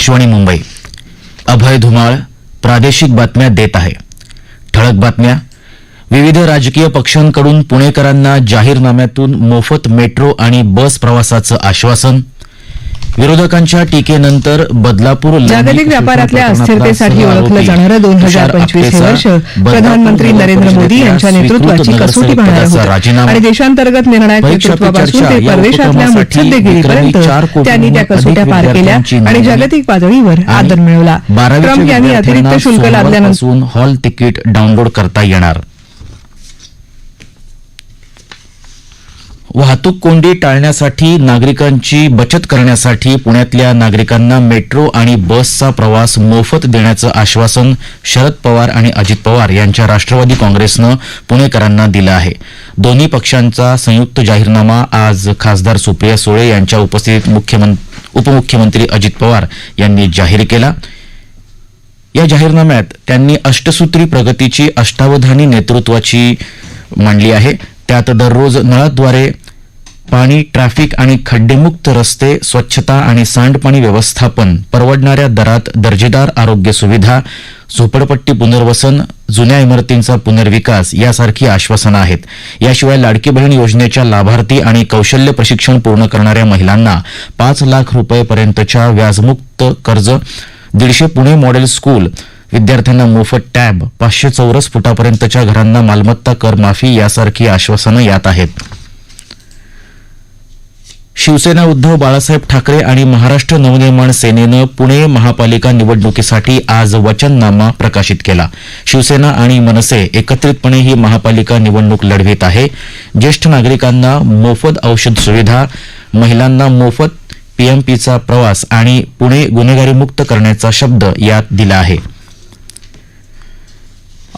आकाशवाणी मुंबई. अभय धुमाळ प्रादेशिक बातम्या देत आहे. ठळक बातम्या. विविध राजकीय पक्षांकडून पुणेकरांना जाहीरनाम्यातून मोफत मेट्रो आणि बस प्रवासाचं आश्वासन विरोधकांच्या टीकेनंतर बदलापूर जागतिक व्यापारातल्या अस्थिरतेसाठी ओळखलं जाणारं दोन हजार पंचवीस हे वर्ष प्रधानमंत्री नरेंद्र मोदी यांच्या नेतृत्वाची कसोटी पाहणार होतं आणि देशांतर्गत निर्णायक नेतृत्वापासून ते परदेशातल्या मुत्सद्देगिरीपर्यंत त्यांनी त्या कसोट्या पार केल्या आणि जागतिक पातळीवर आदर मिळवला. ट्रम्प यांनी अतिरिक्त शुल्क लादल्यानंतर हॉल तिकीट डाउनलोड करता येणार. वाहतूक कोंडी टाळण्यासाठी नागरिकांची बचत करण्यासाठी पुण्यातल्या नागरिकांना मेट्रो आणि बसचा प्रवास मोफत देण्याचं आश्वासन शरद पवार आणि अजित पवार यांच्या राष्ट्रवादी काँग्रेसनं पुणेकरांना दिलं आहे. दोन्ही पक्षांचा संयुक्त जाहीरनामा आज खासदार सुप्रिया सुळे यांच्या उपस्थितीत उपमुख्यमंत्री अजित पवार यांनी जाहीर केला. या जाहीरनाम्यात त्यांनी अष्टसूत्री प्रगतीची अष्टावधानी नेतृत्वाची मांडली आहे. त्यात दररोज नळाद्वारे पाणी ट्रॅफिक आणि खड्डेमुक्त रस्ते स्वच्छता आणि सांडपाणी व्यवस्थापन परवडणाऱ्या दरात दर्जेदार आरोग्य सुविधा झोपडपट्टी पुनर्वसन जुन्या इमारतींचा पुनर्विकास यासारखी आश्वासनं आहेत. याशिवाय लाडकी बहीण योजनेच्या लाभार्थी आणि कौशल्य प्रशिक्षण पूर्ण करणाऱ्या महिलांना पाच लाख रुपयेपर्यंतच्या व्याजमुक्त कर्ज दीडशे पुणे मॉडेल स्कूल विद्यार्थ्यांना मोफत टॅब पाचशे चौरस फुटापर्यंतच्या घरांना मालमत्ता कर माफी यासारखी आश्वासनं यात आहेत. शिवसेना उद्धव बाळासाहेब ठाकरे आणि महाराष्ट्र नवनिर्माण सेनेनं पुणे महापालिका निवडणुकीसाठी आज वचननामा प्रकाशित केला. शिवसेना आणि मनसे एकत्रितपणे ही महापालिका निवडणूक लढवित आहे. ज्येष्ठ नागरिकांना मोफत औषध सुविधा महिलांना मोफत पीएमपीचा प्रवास आणि पुणे गुन्हेगारीमुक्त करण्याचा शब्द यात दिला आहे.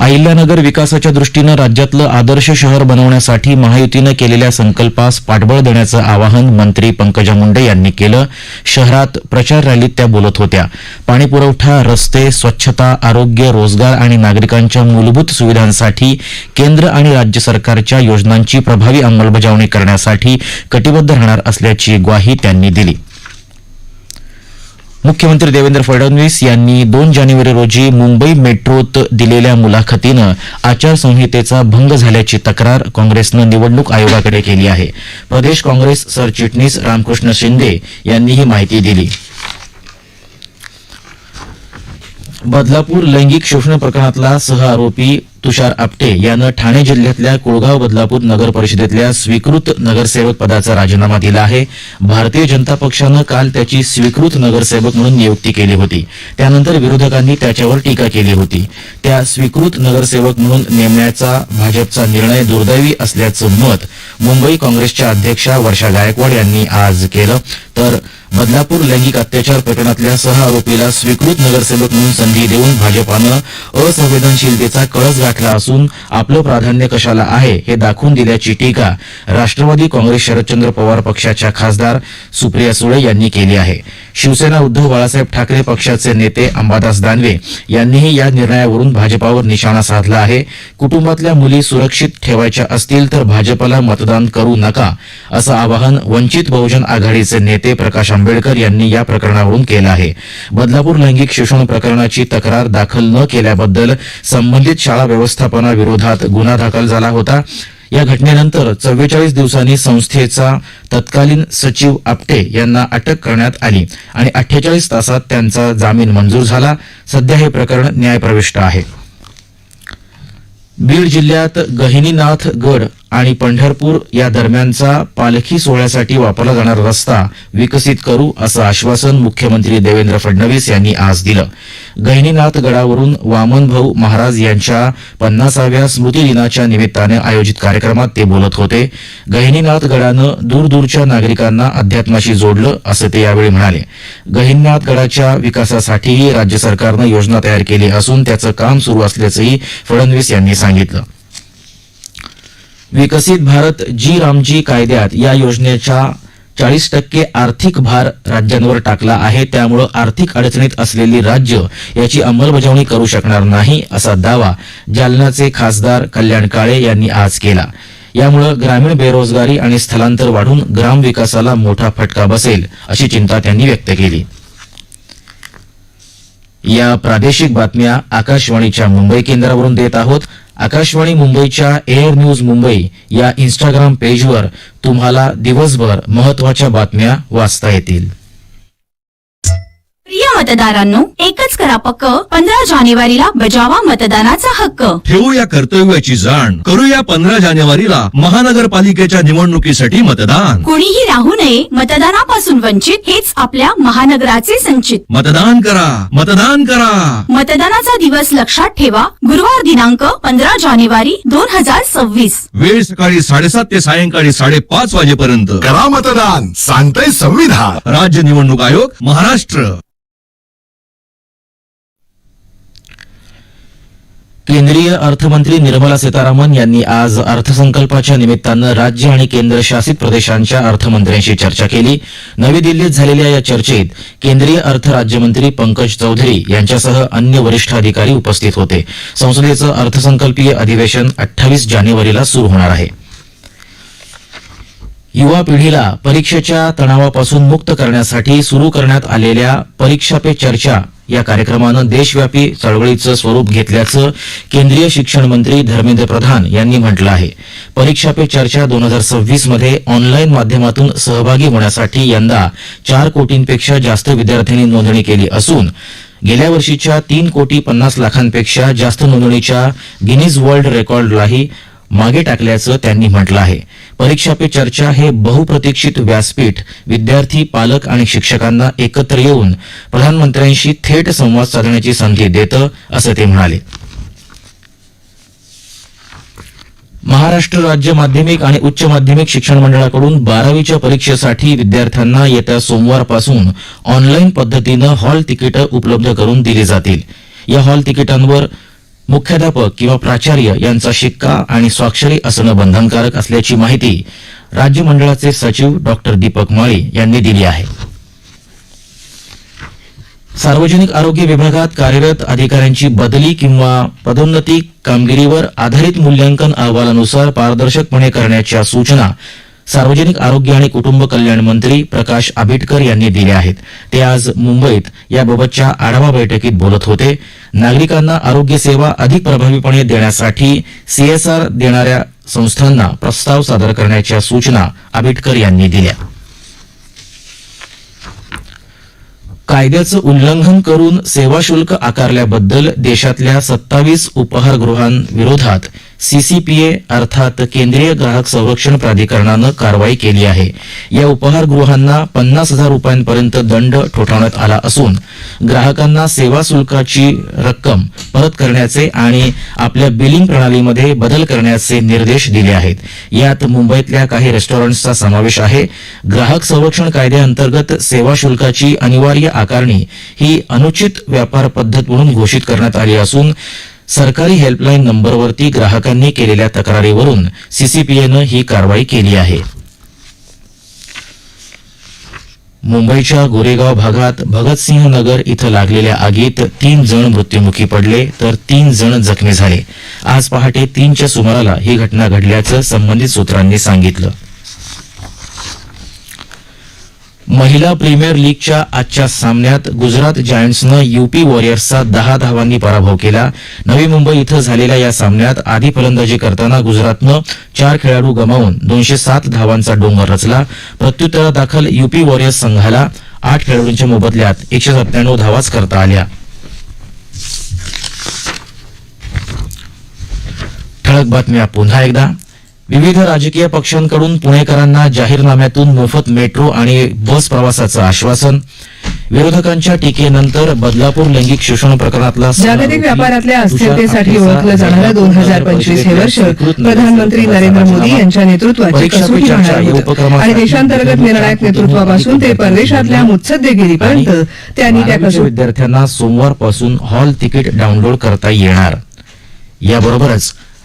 अहिल्यानगर विकासाच्या दृष्टीनं राज्यातलं आदर्श शहर बनवण्यासाठी महायुतीनं केलेल्या संकल्पास पाठबळ देण्याचं आवाहन मंत्री पंकजा मुंडे यांनी केलं. शहरात प्रचार रॅलीत त्या बोलत होत्या. पाणीपुरवठा रस्ते स्वच्छता आरोग्य रोजगार आणि नागरिकांच्या मूलभूत सुविधांसाठी केंद्र आणि राज्य सरकारच्या योजनांची प्रभावी अंमलबजावणी करण्यासाठी कटिबद्ध राहणार असल्याची ग्वाही त्यांनी दिली. मुख्यमंत्री देवेंद्र फडणवीस यांनी दोन जानेवारी रोजी मुंबई मेट्रोत दिलेल्या मुलाखतीनं आचारसंहितेचा भंग झाल्याची तक्रार काँग्रेसनं निवडणूक आयोगाकडे केली आहे. प्रदेश काँग्रेस सरचिटणीस रामकृष्ण शिंदे यांनी ही माहिती दिली. बदलापूर लैंगिक शोषण प्रकरणातला सह आरोपी तुषार आपटे यानं ठाणे जिल्ह्यातल्या कुळगाव बदलापूर नगर परिषदेतल्या स्वीकृत नगरसेवक पदाचा राजीनामा दिला आहे. भारतीय जनता पक्षानं काल त्याची स्वीकृत नगरसेवक म्हणून नियुक्ती केली होती. त्यानंतर विरोधकांनी त्याच्यावर टीका केली होती. त्या स्वीकृत नगरसेवक म्हणून नेमण्याचा भाजपचा निर्णय दुर्दैवी असल्याचं मत मुंबई काँग्रेसच्या अध्यक्षा वर्षा गायकवाड यांनी आज केलं. तर बदलापूर लैंगिक अत्याचार प्रकरणातल्या सह आरोपीला स्वीकृत नगरसेवक म्हणून संधी देऊन भाजपानं असंवेदनशीलतेचा कळस गाठला असून आपलं प्राधान्य कशाला आहे हे दाखवून दिल्याची टीका राष्ट्रवादी काँग्रेस शरदचंद्र पवार पक्षाच्या खासदार सुप्रिया सुळे यांनी केली आहे. शिवसेना उद्धव बाळासाहेब ठाकरे पक्षाचे नेते अंबादास दानवे यांनीही या निर्णयावरून भाजपावर निशाणा साधला आहे. कुटुंबातल्या मुली सुरक्षित ठेवायच्या असतील तर भाजपला मतदान करू नका असं आवाहन वंचित बहुजन आघाडीचे नेते प्रकाश आंबेडकर यांनी या प्रकरणावरून केला आहे. बदलापूर लैंगिक शोषण प्रकरणाची तक्रार दाखल न केल्याबद्दल संबंधित शाळा व्यवस्थापनाविरोधात गुन्हा दाखल झाला होता. या घटनेनंतर चव्वेचाळीस दिवसांनी संस्थेचा तत्कालीन सचिव आपटे यांना अटक करण्यात आली आणि अठ्ठेचाळीस तासात त्यांचा जामीन मंजूर झाला. सध्या हे प्रकरण न्यायप्रविष्ट आहे. बीड जिल्ह्यात गहिनीनाथ गड आणि पंढरपूर या दरम्यानचा पालखी सोहळ्यासाठी वापरला जाणारा रस्ता विकसित करू असं आश्वासन मुख्यमंत्री देवेंद्र फडणवीस यांनी आज दिलं. गहिनीनाथ गडावरून वामन भाऊ महाराज यांच्या पन्नासाव्या स्मृतिदिनाच्या निमित्ताने निमित्तानं आयोजित कार्यक्रमात ते बोलत होते. गहिनीनाथ गडानं दूरदूरच्या नागरिकांना अध्यात्माशी जोडलं असं ते यावेळी म्हणाले. गहिनीनाथ गडाच्या विकासासाठीही राज्य सरकारनं योजना तयार केली असून त्याचं काम सुरू असल्याचंही फडणवीस यांनी सांगितलं. विकसित भारत जी रामजी कायद्यात या योजनेच्या चाळीस टक्के आर्थिक भार राज्यांवर टाकला आहे. त्यामुळं आर्थिक अडचणीत असलेली राज्य याची अंमलबजावणी करू शकणार नाही असा दावा जालनाचे खासदार कल्याण काळे यांनी आज केला. यामुळं ग्रामीण बेरोजगारी आणि स्थलांतर वाढून ग्रामविकासाला मोठा फटका बसेल अशी चिंता त्यांनी व्यक्त केली. या प्रादेशिक बातम्या आकाशवाणीच्या मुंबई केंद्रावरून देत आहोत. आकाशवाणी मुंबईच्या एअर न्यूज मुंबई या इंस्टाग्राम पेजवर तुम्हाला दिवसभर महत्त्वाच्या बातम्या वाचता येतील. मतदारांनो एकच करा पक्क. पंधरा जानेवारीला बजावा मतदानाचा हक्क. ठेवूया कर्तव्याची जाण. करूया पंधरा जानेवारीला महानगरपालिकेच्या निवडणुकीसाठी मतदान. कुणीही राहू नये मतदानापासून वंचित हेच आपल्या महानगराचे संचित. मतदान करा. मतदान करा. मतदानाचा दिवस लक्षात ठेवा. गुरुवार दिनांक पंधरा जानेवारी दोन हजार सव्वीस. वेळ सकाळी साडेसात ते सायंकाळी साडेपाच वाजेपर्यंत. करा मतदान. सांगतंय संविधान. राज्य निवडणूक आयोग महाराष्ट्र. केंद्रीय अर्थमंत्री निर्मला सीतारामन यांनी आज अर्थसंकल्पाच्या निमित्तानं राज्य आणि केंद्रशासित प्रदेशांच्या अर्थमंत्र्यांशी चर्चा केली. नवी दिल्लीत झालेल्या या चर्चेत केंद्रीय अर्थ राज्यमंत्री पंकज चौधरी यांच्यासह अन्य वरिष्ठ अधिकारी उपस्थित होते. संसदेचं अर्थसंकल्पीय अधिवेशन अठ्ठावीस जानेवारीला सुरू होणार आहे. युवा पिढीला परीक्षेच्या तणावापासून मुक्त करण्यासाठी सुरू करण्यात आलेल्या परीक्षा पे चर्चा या कार्यक्रमानं देशव्यापी चळवळीचं स्वरूप घेतल्याचं केंद्रीय शिक्षण मंत्री धर्मेंद्र प्रधान यांनी म्हटलं आहे. परीक्षा पे चर्चा दोन हजार सव्वीसमध्ये ऑनलाईन माध्यमातून सहभागी होण्यासाठी यंदा चार कोटींपेक्षा जास्त विद्यार्थ्यांनी नोंदणी केली असून गेल्या वर्षीच्या तीन कोटी पन्नास लाखांपेक्षा जास्त नोंदणीच्या गिनीज वर्ल्ड रेकॉर्डलाही मागे टाकल्याचं त्यांनी म्हटलं आहे. परीक्षा पे चर्चा हे बहुप्रतीक्षित व्यासपीठ विद्यार्थी पालक आणि शिक्षकांना एकत्र येऊन प्रधानमंत्र्यांशी थेट संवाद साधण्याची संधी देतं असं ते म्हणाले. महाराष्ट्र राज्य माध्यमिक आणि उच्च माध्यमिक शिक्षण मंडळाकडून बारावीच्या परीक्षेसाठी विद्यार्थ्यांना येत्या सोमवारपासून ऑनलाईन पद्धतीनं हॉल तिकीटं उपलब्ध करून दिली जातील. या हॉल तिकिटांवर मुख्याध्यापक किंवा प्राचार्य यांचा शिक्का आणि स्वाक्षरी असणं बंधनकारक असल्याची माहिती राज्य मंडळाचे सचिव डॉक्टर दीपक माळी यांनी दिली आहे. सार्वजनिक आरोग्य विभागात कार्यरत अधिकाऱ्यांची बदली किंवा पदोन्नती कामगिरीवर आधारित मूल्यांकन अहवालानुसार पारदर्शकपणे करण्याच्या सूचना सार्वजनिक आरोग्य आणि कुटुंब कल्याण मंत्री प्रकाश आंबेडकर यांनी दिले आहेत. ते आज मुंबईत याबाबतच्या आढावा बैठकीत बोलत होते. नागरिकांना आरोग्य सेवा अधिक प्रभावीपणे देण्यासाठी सीएसआर देणाऱ्या संस्थांना प्रस्ताव सादर करण्याच्या सूचना आंबेडकर यांनी दिल्या. कायद्याचं उल्लंघन करून सेवा शुल्क आकारल्याबद्दल देशातल्या सत्तावीस उपहारगृहांविरोधात सीसीपीए अर्थात केंद्रीय ग्राहक संरक्षण प्राधिकरणानं कारवाई केली आहे. या उपहारगृहांना पन्नास हजार रुपयांपर्यंत दंड ठोठावण्यात आला असून ग्राहकांना सेवा शुल्काची रक्कम परत करण्याचे आणि आपल्या बिलिंग प्रणालीमध्ये बदल करण्याचे निर्देश दिले आहेत. यात मुंबईतल्या काही रेस्टॉरंट्सचा समावेश आहे. ग्राहक संरक्षण कायद्याअंतर्गत सेवा शुल्काची अनिवार्य आकारणी ही अनुचित व्यापार पद्धत म्हणून घोषित करण्यात आली असून सरकारी हेल्पलाईन नंबरवरती ग्राहकांनी केलेल्या तक्रारीवरून सीसीपीएनं ही कारवाई केली आहे. मुंबईच्या गोरेगाव भागात भगतसिंह नगर इथं लागलेल्या आगीत तीन जण मृत्युमुखी पडले तर तीन जण जखमी झाले. आज पहाटे तीनच्या सुमाराला ही घटना घडल्याचं संबंधित सूत्रांनी सांगितलं. महिला प्रीमियर लीगच्या आजच्या सामन्यात गुजरात जायंट्सनं युपी वॉरियर्सचा दहा धावांनी पराभव केला. नवी मुंबई इथं झालेल्या या सामन्यात आधी फलंदाजी करताना गुजरातनं चार खेळाडू गमावून दोनशे सात धावांचा डोंगर रचला. प्रत्युत्तरादाखल युपी वॉरियर्स संघाला आठ खेळाडूंच्या मोबदल्यात एकशे सत्त्याण्णव धावाच करता आल्या. ठळक बातम्या पुन्हा एकदा. विविध राजकीय पक्षांकडून पुणेकरांना जाहीरनाम्यातून मोफत मेट्रो आणि बस प्रवासाचं आश्वासन. विरोधकांच्या टीकेनंतर बदलापूर लैंगिक शोषण प्रकरणातला जागतिक व्यापारातल्या अस्थिरतेसाठी ओळखलं जाणारं दोन हजार पंचवीस हे वर्ष प्रधानमंत्री नरेंद्र मोदी यांच्या नेतृत्वाची कसोटी राहणार आणि देशांतर्गत निर्णायक नेतृत्वापासून ते परदेशातल्या मुत्सद्देगिरीपर्यंत त्यांनी त्या कसोटी विद्यार्थ्यांना सोमवारपासून हॉल तिकीट डाउनलोड करता येणार. याबरोबरच